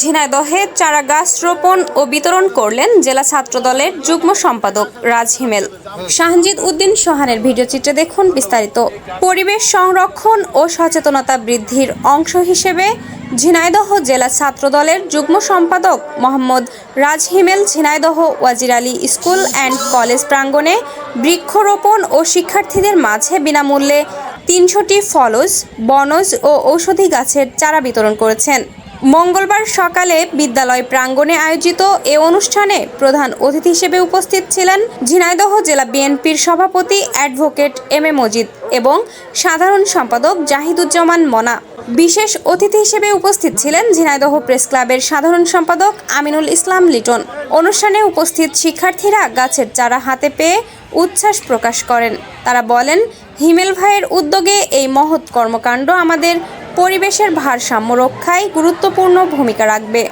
ঝিনাইদহে চারা গাছ রোপণ ও বিতরণ করলেন জেলা ছাত্রদলের যুগ্ম সম্পাদক রাজ হিমেল। শাহজিদ উদ্দিন সোহানের ভিডিওচিত্রে দেখুন বিস্তারিত। পরিবেশ সংরক্ষণ ও সচেতনতা বৃদ্ধির অংশ হিসেবে ঝিনাইদহ জেলা ছাত্রদলের যুগ্ম সম্পাদক Mohammad Raj Himel Jhenaidah Wazir Ali school and college প্রাঙ্গণে বৃক্ষরোপণ ও শিক্ষার্থীদের মাঝে বিনামূল্যে তিনশোটি ফলজ বনজ ও ঔষধি গাছের চারা বিতরণ করেছেন। মঙ্গলবার সকালে বিদ্যালয় প্রাঙ্গণে আয়োজিত এ অনুষ্ঠানে প্রধান অতিথি হিসেবে উপস্থিত ছিলেন ঝিনাইদহ জেলা বিএনপির সভাপতি অ্যাডভোকেট এম এ মজিদ এবং সাধারণ সম্পাদক জাহিদুজ্জামান মনা। বিশেষ অতিথি হিসেবে উপস্থিত ছিলেন ঝিনাইদহ প্রেস ক্লাবের সাধারণ সম্পাদক আমিনুল ইসলাম লিটন। অনুষ্ঠানে উপস্থিত শিক্ষার্থীরা গাছের চারা হাতে পেয়ে উচ্ছ্বাস প্রকাশ করেন। তারা বলেন, হিমেল ভাইয়ের উদ্যোগে এই মহৎ কর্মকাণ্ড আমাদের পরিবেশের ভারসাম্য রক্ষায় গুরুত্বপূর্ণ ভূমিকা রাখবে।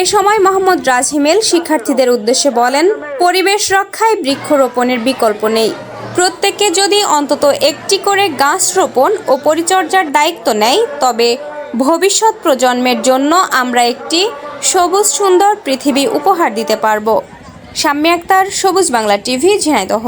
এ সময় মোহাম্মদ রাজ হিমেল শিক্ষার্থীদের উদ্দেশ্যে বলেন, পরিবেশ রক্ষায় বৃক্ষরোপণের বিকল্প নেই। প্রত্যেকে যদি অন্তত একটি করে গাছ রোপণ ও পরিচর্যার দায়িত্ব নেয়, তবে ভবিষ্যৎ প্রজন্মের জন্য আমরা একটি সবুজ সুন্দর পৃথিবী উপহার দিতে পারব। শাম্মী আক্তার, সবুজ বাংলা টিভি, ঝিনাইদহ।